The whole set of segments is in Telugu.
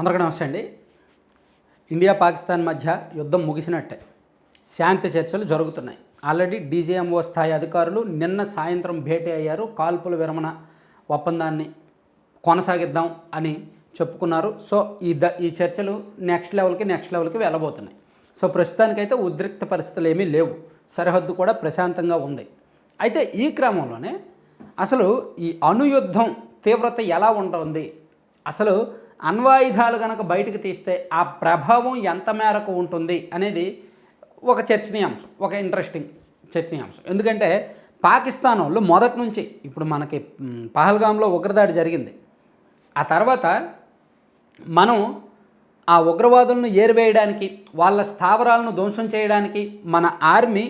అందరికీ నమస్తే అండి. ఇండియా పాకిస్తాన్ మధ్య యుద్ధం ముగిసినట్టే. శాంతి చర్చలు జరుగుతున్నాయి. ఆల్రెడీ డీజీఎంఓ స్థాయి అధికారులు నిన్న సాయంత్రం భేటీ అయ్యారు. కాల్పుల విరమణ ఒప్పందాన్ని కొనసాగిద్దాం అని చెప్పుకున్నారు. సో ఈ ద ఈ చర్చలు నెక్స్ట్ లెవెల్కి నెక్స్ట్ లెవెల్కి వెళ్ళబోతున్నాయి. సో ప్రస్తుతానికైతే ఉద్రిక్త పరిస్థితులు ఏమీ లేవు. సరిహద్దు కూడా ప్రశాంతంగా ఉంది. అయితే ఈ క్రమంలోనే అసలు ఈ అణుయుద్ధం తీవ్రత ఎలా ఉంటుంది? అసలు అణ్వాయుధాలు కనుక బయటకు తీస్తే ఆ ప్రభావం ఎంత మేరకు ఉంటుంది అనేది ఒక చర్చనీయాంశం ఒక ఇంట్రెస్టింగ్ చర్చనీయాంశం. ఎందుకంటే పాకిస్తాన్ వాళ్ళు మొదటి నుంచి ఇప్పుడు మనకి పహల్గాంలో ఉగ్రదాడి జరిగింది. ఆ తర్వాత మనం ఆ ఉగ్రవాదులను ఏరివేయడానికి వాళ్ళ స్థావరాలను ధ్వంసం చేయడానికి మన ఆర్మీ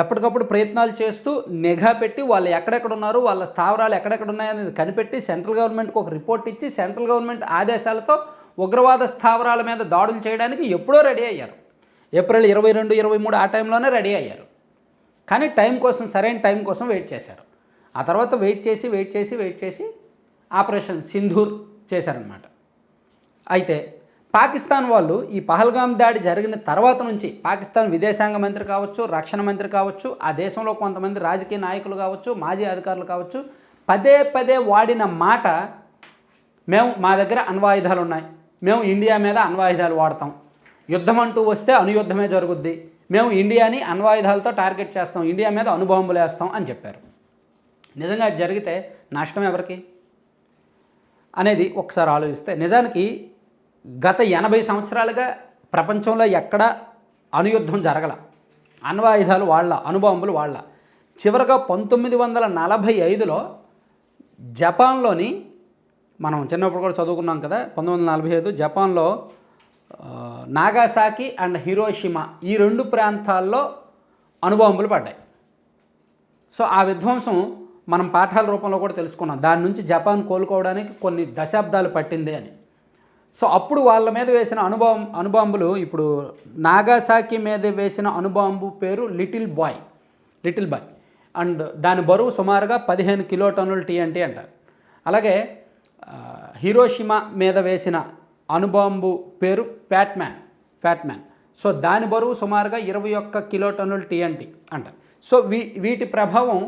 ఎప్పటికప్పుడు ప్రయత్నాలు చేస్తూ నిఘా పెట్టి వాళ్ళు ఎక్కడెక్కడ ఉన్నారు వాళ్ళ స్థావరాలు ఎక్కడెక్కడ ఉన్నాయనేది కనిపెట్టి సెంట్రల్ గవర్నమెంట్కి ఒక రిపోర్ట్ ఇచ్చి సెంట్రల్ గవర్నమెంట్ ఆదేశాలతో ఉగ్రవాద స్థావరాల మీద దాడులు చేయడానికి ఎప్పుడో రెడీ అయ్యారు. ఏప్రిల్ ఇరవై రెండు ఇరవై మూడు ఆ టైంలోనే రెడీ అయ్యారు. కానీ టైం కోసం సరైన టైం కోసం వెయిట్ చేశారు. ఆ తర్వాత వెయిట్ చేసి వెయిట్ చేసి వెయిట్ చేసి ఆపరేషన్ సింధూర్ చేశారనమాట అయితే పాకిస్తాన్ వాళ్ళు ఈ పహల్గాం దాడి జరిగిన తర్వాత నుంచి పాకిస్తాన్ విదేశాంగ మంత్రి కావచ్చు రక్షణ మంత్రి కావచ్చు ఆ దేశంలో కొంతమంది రాజకీయ నాయకులు కావచ్చు మాజీ అధికారులు కావచ్చు పదే పదే వాడిన మాట మేము మా దగ్గర అణ్వాయుధాలు ఉన్నాయి. మేము ఇండియా మీద అణ్వాయుధాలు వాడతాం. యుద్ధం అంటూ వస్తే అనుయుద్ధమే జరుగుద్ది. మేము ఇండియాని అణ్వాయుధాలతో టార్గెట్ చేస్తాం. ఇండియా మీద అనుభవములు వేస్తాం అని చెప్పారు. నిజంగా అది జరిగితే నష్టం ఎవరికి? అనేది ఒకసారి ఆలోచిస్తే నిజానికి గత ఎనభై సంవత్సరాలుగా ప్రపంచంలో ఎక్కడ అనుయుద్ధం జరగల అణ్వాయుధాలు వాళ్ళ అనుబాంబులు వాళ్ళ చివరగా పంతొమ్మిది వందల నలభై ఐదులో జపాన్లోని మనం చిన్నప్పుడు కూడా చదువుకున్నాం కదా పంతొమ్మిది వందల నలభై ఐదు జపాన్లో నాగాసాకి అండ్ హిరోషిమా ఈ రెండు ప్రాంతాల్లో అనుబాంబులు పడ్డాయి. సో ఆ విధ్వంసం మనం పాఠాల రూపంలో కూడా తెలుసుకున్నాం. దాని నుంచి జపాన్ కోలుకోవడానికి కొన్ని దశాబ్దాలు పట్టింది అని. సో అప్పుడు వాళ్ళ మీద వేసిన అనుభవం అనుబాంబులు ఇప్పుడు నాగాసాకి మీద వేసిన అనుబాంబు పేరు little boy little boy. And దాని బరువు సుమారుగా పదిహేను కిలో టన్నుల టీఎన్టీ అంటారు అలాగే హీరోషిమా మీద వేసిన అనుబాంబు పేరు ప్యాట్మ్యాన్ ఫ్యాట్మ్యాన్ సో దాని బరువు సుమారుగా ఇరవై ఒక్క కిలో టన్నుల టీఎన్టీ అంటారు సో వీ వీటి ప్రభావం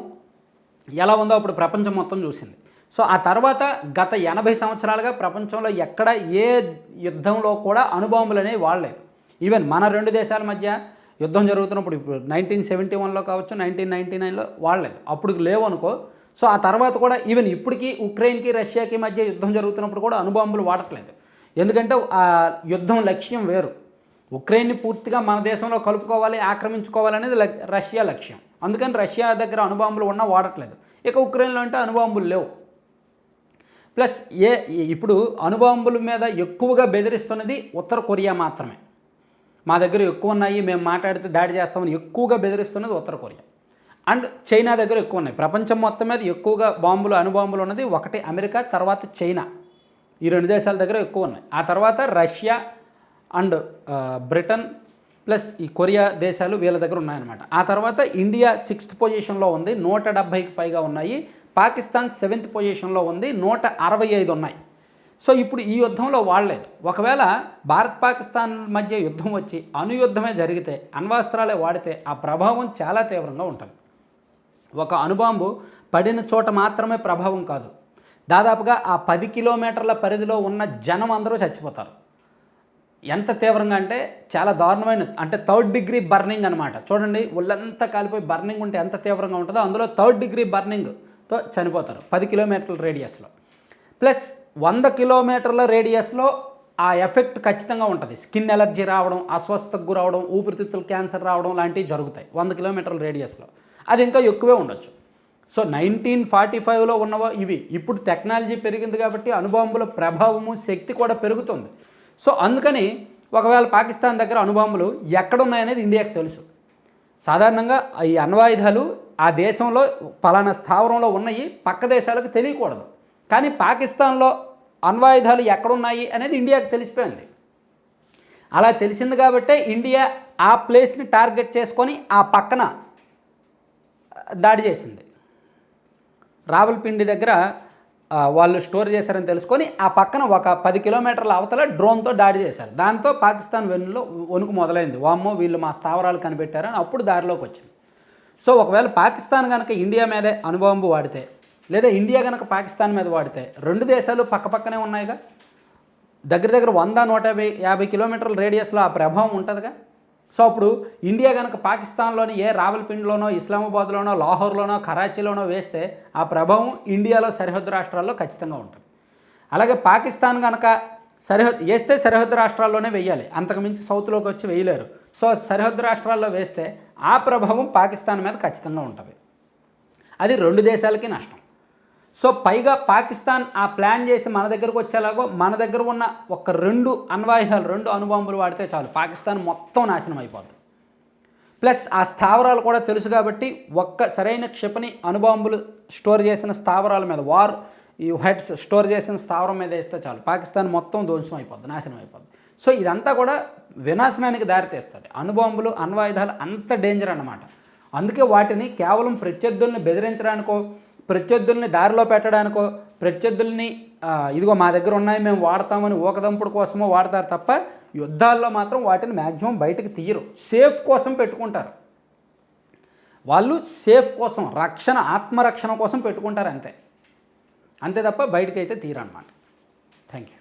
ఎలా ఉందో అప్పుడు ప్రపంచం మొత్తం చూసింది. సో ఆ తర్వాత గత ఎనభై సంవత్సరాలుగా ప్రపంచంలో ఎక్కడ ఏ యుద్ధంలో కూడా అణుబాంబులు అనేవి వాడలేదు. ఈవెన్ మన రెండు దేశాల మధ్య యుద్ధం జరుగుతున్నప్పుడు ఇప్పుడు నైన్టీన్ సెవెంటీ వన్లో కావచ్చు నైన్టీన్ నైన్టీ నైన్లో వాడలేదు. అప్పుడు లేవు అనుకో సో ఆ తర్వాత కూడా ఈవెన్ ఇప్పటికీ ఉక్రెయిన్కి రష్యాకి మధ్య యుద్ధం జరుగుతున్నప్పుడు కూడా అణుబాంబులు వాడట్లేదు. ఎందుకంటే ఆ యుద్ధం లక్ష్యం వేరు. ఉక్రెయిన్ని పూర్తిగా మన దేశంలో కలుపుకోవాలి ఆక్రమించుకోవాలనేది లక్- రష్యా లక్ష్యం. అందుకని రష్యా దగ్గర అణుబాంబులు ఉన్నా వాడట్లేదు. ఇక ఉక్రెయిన్లో అంటే అణుబాంబులు లేవు. ప్లస్ ఏ ఇప్పుడు అణుబాంబుల మీద ఎక్కువగా బెదిరిస్తున్నది ఉత్తర కొరియా మాత్రమే. మా దగ్గర ఎక్కువ ఉన్నాయి మేము మాట్లాడితే దాడి చేస్తామని ఎక్కువగా బెదిరిస్తున్నది ఉత్తర కొరియా. అండ్ చైనా దగ్గర ఎక్కువ ఉన్నాయి. ప్రపంచం మొత్తం మీద ఎక్కువగా బాంబులు అణుబాంబులు ఉన్నది ఒకటి అమెరికా తర్వాత చైనా. ఈ రెండు దేశాల దగ్గర ఎక్కువ ఉన్నాయి. ఆ తర్వాత రష్యా అండ్ బ్రిటన్ ప్లస్ ఈ కొరియా దేశాలు వీళ్ళ దగ్గర ఉన్నాయన్నమాట. ఆ తర్వాత ఇండియా సిక్స్త్ పొజిషన్లో ఉంది. నూట డెబ్భైకి పైగా ఉన్నాయి. పాకిస్తాన్ సెవెంత్ పొజిషన్లో ఉంది నూట అరవై ఐదు ఉన్నాయి. సో ఇప్పుడు ఈ యుద్ధంలో వాడలేదు. ఒకవేళ భారత్ పాకిస్తాన్ మధ్య యుద్ధం వచ్చి అనుయుద్ధమే జరిగితే అణ్వాస్త్రాలే వాడితే ఆ ప్రభావం చాలా తీవ్రంగా ఉంటుంది. ఒక అణుబాంబు పడిన చోట మాత్రమే ప్రభావం కాదు. దాదాపుగా ఆ పది కిలోమీటర్ల పరిధిలో ఉన్న జనం అందరూ చచ్చిపోతారు. ఎంత తీవ్రంగా అంటే చాలా దారుణమైన అంటే థర్డ్ డిగ్రీ బర్నింగ్ అనమాట చూడండి ఒళ్ళంతా కాలిపోయి బర్నింగ్ ఉంటే ఎంత తీవ్రంగా ఉంటుందో అందులో థర్డ్ డిగ్రీ బర్నింగ్ తో చనిపోతారు. పది కిలోమీటర్ల రేడియస్లో. ప్లస్ వంద కిలోమీటర్ల రేడియస్లో ఆ ఎఫెక్ట్ ఖచ్చితంగా ఉంటుంది. స్కిన్ ఎలర్జీ రావడం అస్వస్థకు గురవడం ఊపిరితిత్తులు క్యాన్సర్ రావడం లాంటివి జరుగుతాయి వంద కిలోమీటర్ల రేడియస్లో. అది ఇంకా ఎక్కువే ఉండొచ్చు. సో నైన్టీన్ ఫార్టీ ఫైవ్లో ఉన్నవో ఇవి. ఇప్పుడు టెక్నాలజీ పెరిగింది కాబట్టి అణుబాంబుల ప్రభావము శక్తి కూడా పెరుగుతుంది. సో అందుకని ఒకవేళ పాకిస్తాన్ దగ్గర అణుబాంబులు ఎక్కడున్నాయనేది ఇండియాకి తెలుసు. సాధారణంగా ఈ అణ్వాయుధాలు ఆ దేశంలో పలానా స్థావరంలో ఉన్నాయి పక్క దేశాలకు తెలియకూడదు. కానీ పాకిస్తాన్లో అణ్వాయుధాలు ఎక్కడున్నాయి అనేది ఇండియాకి తెలిసిపోయింది. అలా తెలిసింది కాబట్టే ఇండియా ఆ ప్లేస్ని టార్గెట్ చేసుకొని ఆ పక్కన దాడి చేసింది. రావులపిండి దగ్గర వాళ్ళు స్టోర్ చేశారని తెలుసుకొని ఆ పక్కన ఒక పది కిలోమీటర్ల అవతల డ్రోన్తో దాడి చేశారు. దాంతో పాకిస్తాన్ వెన్నులో వణుకు మొదలైంది. వామ్మో వీళ్ళు మా స్థావరాలు కనిపెట్టారని అప్పుడు దారిలోకి వచ్చింది సో ఒకవేళ పాకిస్తాన్ కనుక ఇండియా మీదే అనుభవం వాడితే లేదా ఇండియా కనుక పాకిస్తాన్ మీద వాడితే రెండు దేశాలు పక్కపక్కనే ఉన్నాయిగా? దగ్గర దగ్గర వంద నూట యాభై యాభై కిలోమీటర్ల రేడియస్లో ఆ ప్రభావం ఉంటుందిగా? సో అప్పుడు ఇండియా కనుక పాకిస్తాన్లోని ఏ రావల్పిండిలోనో ఇస్లామాబాద్లోనో లాహోర్లోనో కరాచీలోనో వేస్తే ఆ ప్రభావం ఇండియాలో సరిహద్దు రాష్ట్రాల్లో ఖచ్చితంగా ఉంటుంది. అలాగే పాకిస్తాన్ కనుక సరిహద్దు వేస్తే సరిహద్దు రాష్ట్రాల్లోనే వేయాలి. అంతకుమించి సౌత్లోకి వచ్చి వేయలేరు. సో సరిహద్దు రాష్ట్రాల్లో వేస్తే ఆ ప్రభావం పాకిస్తాన్ మీద ఖచ్చితంగా ఉంటుంది. అది రెండు దేశాలకి నష్టం. సో పైగా పాకిస్తాన్ ఆ ప్లాన్ చేసి మన దగ్గరకు వచ్చేలాగో మన దగ్గర ఉన్న ఒక రెండు అణ్వాయుధాలు రెండు అనుబాంబులు వాడితే చాలు. పాకిస్తాన్ మొత్తం నాశనం అయిపోద్ది. ప్లస్ ఆ స్థావరాలు కూడా తెలుసు కాబట్టి ఒక్క సరైన క్షిపణి అనుబాంబులు స్టోర్ చేసిన స్థావరాల మీద వార్ ఈ హెడ్స్ స్టోర్ చేసిన స్థావరం మీద వేస్తే చాలు. పాకిస్తాన్ మొత్తం ధ్వంసం అయిపోద్ది నాశనం అయిపోద్ది. సో ఇదంతా కూడా వినాశనానికి దారితీస్తుంది. అణుబాంబులు అణ్వాయుధాలు అంత డేంజర్ అన్నమాట. అందుకే వాటిని కేవలం ప్రత్యర్థుల్ని బెదిరించడానికో ప్రత్యర్థుల్ని దారిలో పెట్టడానికో ప్రత్యర్థుల్ని ఇదిగో మా దగ్గర ఉన్నాయి మేము వాడతామని ఊకదంపుడు కోసమో వాడతారు తప్ప యుద్ధాల్లో మాత్రం వాటిని మ్యాక్సిమం బయటకు తీయరు. సేఫ్ కోసం పెట్టుకుంటారు. వాళ్ళు సేఫ్ కోసం రక్షణ ఆత్మరక్షణ కోసం పెట్టుకుంటారు అంతే. అంతే తప్ప బయటకైతే తీరనమాట. Thank you